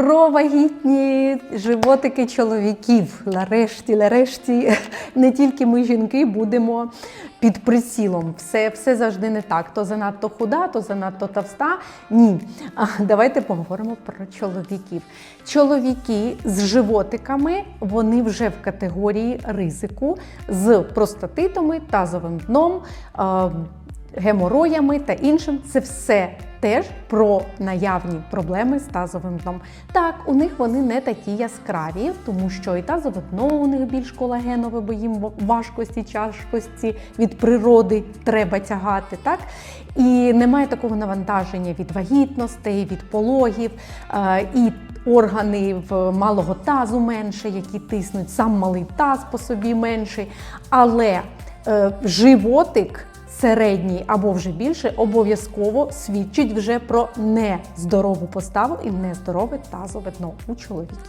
Про вагітні животики чоловіків. Нарешті, нарешті, не тільки ми, жінки, будемо під прицілом. Все, все завжди не так. То занадто худа, то занадто товста. Ні. А, давайте поговоримо про чоловіків. Чоловіки з животиками вони вже в категорії ризику з простатитами, тазовим дном. гемороями та іншим. Це все теж про наявні проблеми з тазовим дном. Так, у них вони не такі яскраві, тому що і тазове дно у них більш колагенове, бо їм важкості, тяжкості від природи треба тягати. Так? І немає такого навантаження від вагітностей, від пологів. е, і Органи в малого тазу менше, які тиснуть, сам малий таз по собі менший. Але е, животик середній або вже більше обов'язково свідчить вже про нездорову поставу і нездорове тазове дно у чоловіків.